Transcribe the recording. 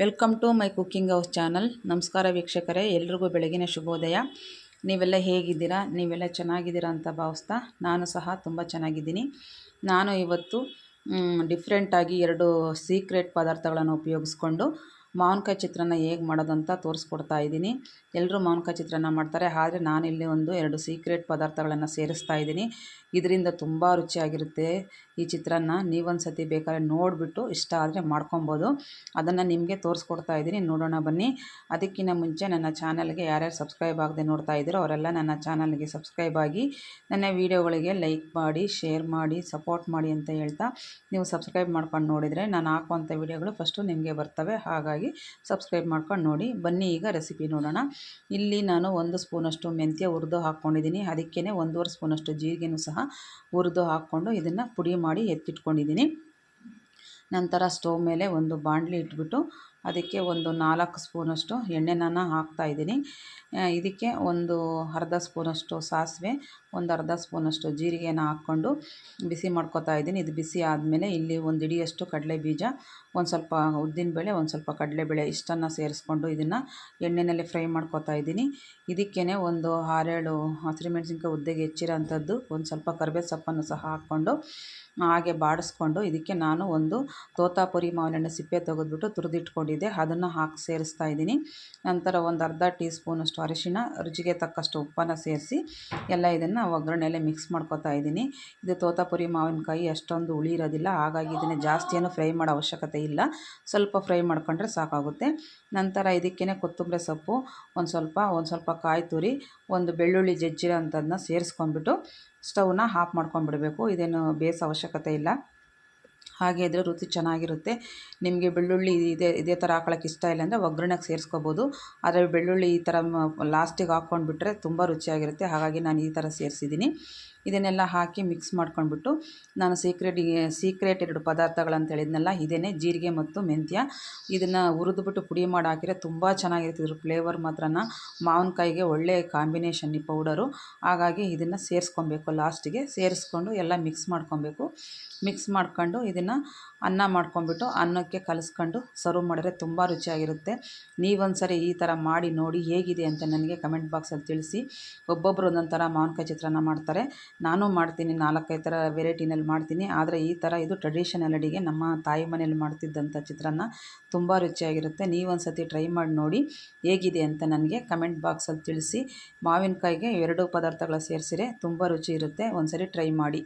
Welcome to my cooking house channel. ನಮಸ್ಕಾರ ವೀಕ್ಷಕರೇ, ಎಲ್ರಿಗೂ ಬೆಳಗಿನ ಶುಭೋದಯ. ನೀವೆಲ್ಲ ಹೇಗಿದ್ದೀರಾ? ನೀವೆಲ್ಲ ಚೆನ್ನಾಗಿದ್ದೀರಾ ಅಂತ ಭಾವಿಸ್ತಾ ನಾನು ಸಹ ತುಂಬ ಚೆನ್ನಾಗಿದ್ದೀನಿ. ನಾನು ಇವತ್ತು ಡಿಫ್ರೆಂಟಾಗಿ ಎರಡು ಸೀಕ್ರೆಟ್ ಪದಾರ್ಥಗಳನ್ನು ಉಪಯೋಗಿಸ್ಕೊಂಡು ಮಾವಿನಕಾಯಿ ಚಿತ್ರಾನ್ನ ಹೇಗೆ ಮಾಡೋದಂತ ತೋರಿಸ್ಕೊಡ್ತಾ ಇದ್ದೀನಿ. ಎಲ್ಲರೂ ಮಾವಿನಕಾಯಿ ಚಿತ್ರಾನ್ನ ಮಾಡ್ತಾರೆ. ಆದರೆ ನಾನಿಲ್ಲಿ ಒಂದು ಎರಡು ಸೀಕ್ರೆಟ್ ಪದಾರ್ಥಗಳನ್ನು ಸೇರಿಸ್ತಾ ಇದ್ದೀನಿ. ಇದರಿಂದ ತುಂಬ ರುಚಿಯಾಗಿರುತ್ತೆ ಈ ಚಿತ್ರಾನ್ನ. ನೀವೊಂದು ಸತಿ ಬೇಕಾದ್ರೆ ನೋಡಿಬಿಟ್ಟು ಇಷ್ಟ ಆದರೆ ಮಾಡ್ಕೊಬೋದು. ಅದನ್ನು ನಿಮಗೆ ತೋರಿಸ್ಕೊಡ್ತಾ ಇದ್ದೀನಿ. ನೋಡೋಣ, ಬನ್ನಿ. ಅದಕ್ಕಿಂತ ಮುಂಚೆ ನನ್ನ ಚಾನಲ್ಗೆ ಯಾರ್ಯಾರು ಸಬ್ಸ್ಕ್ರೈಬ್ ಆಗದೆ ನೋಡ್ತಾ ಇದ್ದೀರೋ ಅವರೆಲ್ಲ ನನ್ನ ಚಾನಲ್ಗೆ ಸಬ್ಸ್ಕ್ರೈಬ್ ಆಗಿ ನನ್ನ ವೀಡಿಯೋಗಳಿಗೆ ಲೈಕ್ ಮಾಡಿ, ಶೇರ್ ಮಾಡಿ, ಸಪೋರ್ಟ್ ಮಾಡಿ ಅಂತ ಹೇಳ್ತಾ ನೀವು ಸಬ್ಸ್ಕ್ರೈಬ್ ಮಾಡ್ಕೊಂಡು ನೋಡಿದರೆ ನಾನು ಹಾಕುವಂಥ ವೀಡಿಯೋಗಳು ಫಸ್ಟು ನಿಮಗೆ ಬರ್ತವೆ. ಹಾಗಾಗಿ ಸಬ್ಸ್ಕ್ರೈಬ್ ಮಾಡ್ಕೊಂಡು ನೋಡಿ. ಬನ್ನಿ ಈಗ ರೆಸಿಪಿ ನೋಡೋಣ. ಇಲ್ಲಿ ನಾನು ಒಂದು ಸ್ಪೂನಷ್ಟು ಮೆಂತ್ಯ ಹುರಿದು ಹಾಕ್ಕೊಂಡಿದ್ದೀನಿ. ಅದಕ್ಕೇ ಒಂದೂವರೆ ಸ್ಪೂನಷ್ಟು ಜೀರಿಗೆನೂ ಸಹ ಹುರಿದು ಹಾಕ್ಕೊಂಡು ಇದನ್ನು ಪುಡಿ ಮಾಡಿ ಎತ್ತಿಟ್ಕೊಂಡಿದ್ದೀನಿ. ನಂತರ ಸ್ಟವ್ ಮೇಲೆ ಒಂದು ಬಾಣಲಿ ಇಟ್ಬಿಟ್ಟು ಅದಕ್ಕೆ ಒಂದು ನಾಲ್ಕು ಸ್ಪೂನಷ್ಟು ಎಣ್ಣೆನ ಹಾಕ್ತಾಯಿದ್ದೀನಿ ಇದಕ್ಕೆ ಒಂದು ಅರ್ಧ ಸ್ಪೂನಷ್ಟು ಸಾಸಿವೆ, ಒಂದು ಅರ್ಧ ಸ್ಪೂನಷ್ಟು ಜೀರಿಗೆನ ಹಾಕ್ಕೊಂಡು ಬಿಸಿ ಮಾಡ್ಕೊತಾ ಇದ್ದೀನಿ. ಇದು ಬಿಸಿ ಆದಮೇಲೆ ಇಲ್ಲಿ ಒಂದು ಇಡಿಯಷ್ಟು ಕಡಲೆ ಬೀಜ, ಒಂದು ಸ್ವಲ್ಪ ಉದ್ದಿನಬೇಳೆ ಒಂದು ಸ್ವಲ್ಪ ಕಡಲೆಬೇಳೆ ಇಷ್ಟನ್ನು ಸೇರಿಸ್ಕೊಂಡು ಇದನ್ನು ಎಣ್ಣೆಯಲ್ಲಿ ಫ್ರೈ ಮಾಡ್ಕೊತಾ ಇದ್ದೀನಿ. ಇದಕ್ಕೇ ಒಂದು ಆರೇಳು ಹಸಿರುಮೆಣ್ಸಿನ್ಕಾಯಿ ಉದ್ದೆಗೆ ಹೆಚ್ಚಿರೋ ಅಂಥದ್ದು ಒಂದು ಸ್ವಲ್ಪ ಕರಿಬೇವು ಸೊಪ್ಪನ್ನು ಸಹ ಹಾಕ್ಕೊಂಡು ಹಾಗೆ ಬಾಡಿಸ್ಕೊಂಡು ಇದಕ್ಕೆ ನಾನು ಒಂದು ತೋತಾಪುರಿ ಮಾವಿನಣ್ಣು ಸಿಪ್ಪೆ ತೆಗೆದ್ಬಿಟ್ಟು ತುರಿದಿಟ್ಕೊಂಡಿದ್ದೆ. ಅದನ್ನು ಹಾಕಿ ಸೇರಿಸ್ತಾ ಇದ್ದೀನಿ. ನಂತರ ಒಂದು ಅರ್ಧ ಟೀ ಸ್ಪೂನಷ್ಟು ಅರಿಶಿಣ, ರುಚಿಗೆ ತಕ್ಕಷ್ಟು ಉಪ್ಪನ್ನು ಸೇರಿಸಿ ಎಲ್ಲ ಇದನ್ನು ಒಗ್ಗರಣೆಯಲ್ಲೇ ಮಿಕ್ಸ್ ಮಾಡ್ಕೊತಾ ಇದ್ದೀನಿ. ಇದು ತೋತಾಪುರಿ ಮಾವಿನಕಾಯಿ ಅಷ್ಟೊಂದು ಹುಳಿ ಇರೋದಿಲ್ಲ ಹಾಗಾಗಿ ಇದನ್ನು ಏನು ಫ್ರೈ ಮಾಡೋ ಅವಶ್ಯಕತೆ ಇಲ್ಲ. ಸ್ವಲ್ಪ ಫ್ರೈ ಮಾಡ್ಕೊಂಡ್ರೆ ಸಾಕಾಗುತ್ತೆ. ನಂತರ ಇದಕ್ಕೇ ಕೊತ್ತಂಬರಿ ಸೊಪ್ಪು, ಒಂದು ಸ್ವಲ್ಪ ಒಂದು ಸ್ವಲ್ಪ ಕಾಯಿ ತುರಿ, ಒಂದು ಬೆಳ್ಳುಳ್ಳಿ ಜಜ್ಜಿರೋ ಅಂಥದ್ದನ್ನ ಸೇರಿಸ್ಕೊಂಡ್ಬಿಟ್ಟು ಸ್ಟವ್ನ ಆಫ್ ಮಾಡ್ಕೊಂಡ್ಬಿಡಬೇಕು. ಇದೇನು ಬೇಸ್ ಅವಶ್ಯಕತೆ ಇಲ್ಲ. ಹಾಗೆ ಇದ್ದರೆ ರುಚಿ ಚೆನ್ನಾಗಿರುತ್ತೆ. ನಿಮಗೆ ಬೆಳ್ಳುಳ್ಳಿ ಇದೇ ಇದೇ ಥರ ಹಾಕೊಳಕ್ಕೆ ಇಷ್ಟ ಇಲ್ಲ ಅಂದರೆ ಒಗ್ಗರಣೆಗೆ ಸೇರಿಸ್ಕೋಬೋದು. ಆದರೆ ಬೆಳ್ಳುಳ್ಳಿ ಈ ಥರ ಲಾಸ್ಟಿಗೆ ಹಾಕ್ಕೊಂಡ್ಬಿಟ್ರೆ ತುಂಬ ರುಚಿಯಾಗಿರುತ್ತೆ. ಹಾಗಾಗಿ ನಾನು ಈ ಥರ ಸೇರಿಸಿದ್ದೀನಿ. ಇದನ್ನೆಲ್ಲ ಹಾಕಿ ಮಿಕ್ಸ್ ಮಾಡ್ಕೊಂಡ್ಬಿಟ್ಟು ನಾನು ಸೀಕ್ರೆಟ್ ಸೀಕ್ರೆಟ್ ಎರಡು ಪದಾರ್ಥಗಳಂತ ಹೇಳಿದ್ನಲ್ಲ ಇದೇ ಜೀರಿಗೆ ಮತ್ತು ಮೆಂತ್ಯ. ಇದನ್ನು ಹುರಿದ್ಬಿಟ್ಟು ಪುಡಿ ಮಾಡಿ ಹಾಕಿದರೆ ತುಂಬ ಚೆನ್ನಾಗಿರುತ್ತೆ. ಇದ್ರ ಫ್ಲೇವರ್ ಮಾತ್ರನ, ಮಾವಿನಕಾಯಿಗೆ ಒಳ್ಳೆಯ ಕಾಂಬಿನೇಷನ್ ಈ ಪೌಡರು ಹಾಗಾಗಿ ಇದನ್ನು ಸೇರಿಸ್ಕೊಬೇಕು ಲಾಸ್ಟಿಗೆ ಸೇರಿಸ್ಕೊಂಡು ಎಲ್ಲ ಮಿಕ್ಸ್ ಮಾಡ್ಕೊಬೇಕು. ಮಿಕ್ಸ್ ಮಾಡ್ಕೊಂಡು ಇದನ್ನು ಅನ್ನ ಮಾಡ್ಕೊಂಬಿಟ್ಟು ಅನ್ನಕ್ಕೆ ಕಲಸ್ಕೊಂಡು ಸರ್ವ್ ಮಾಡಿದ್ರೆ ತುಂಬ ರುಚಿಯಾಗಿರುತ್ತೆ. ನೀವೊಂದು ಸರಿ ಈ ಥರ ಮಾಡಿ ನೋಡಿ ಹೇಗಿದೆ ಅಂತ ನನಗೆ ಕಮೆಂಟ್ ಬಾಕ್ಸಲ್ಲಿ ತಿಳಿಸಿ. ಒಬ್ಬೊಬ್ಬರು ಒಂದೊಂದು ಥರ ಮಾವಿನಕಾಯಿ ಚಿತ್ರಾನ್ನ ಮಾಡ್ತಾರೆ. ನಾನು ಮಾಡ್ತೀನಿ, ನಾಲ್ಕೈದು ಥರ ವೆರೈಟಿನಲ್ಲಿ ಮಾಡ್ತೀನಿ. ಆದರೆ ಈ ಥರ ಇದು ಟ್ರೆಡಿಷನಲ್ ಅಡಿಗೆ. ನಮ್ಮ ತಾಯಿ ಮನೆಯಲ್ಲಿ ಮಾಡ್ತಿದ್ದಂಥ ಚಿತ್ರಾನ್ನ ತುಂಬ ರುಚಿಯಾಗಿರುತ್ತೆ. ನೀವೊಂದು ಸತಿ ಟ್ರೈ ಮಾಡಿ ನೋಡಿ ಹೇಗಿದೆ ಅಂತ ನನಗೆ ಕಮೆಂಟ್ ಬಾಕ್ಸಲ್ಲಿ ತಿಳಿಸಿ. ಮಾವಿನಕಾಯಿಗೆ ಎರಡು ಪದಾರ್ಥಗಳ ಸೇರಿಸಿರೆ ತುಂಬ ರುಚಿ ಇರುತ್ತೆ. ಒಂದು ಸರಿ ಟ್ರೈ ಮಾಡಿ.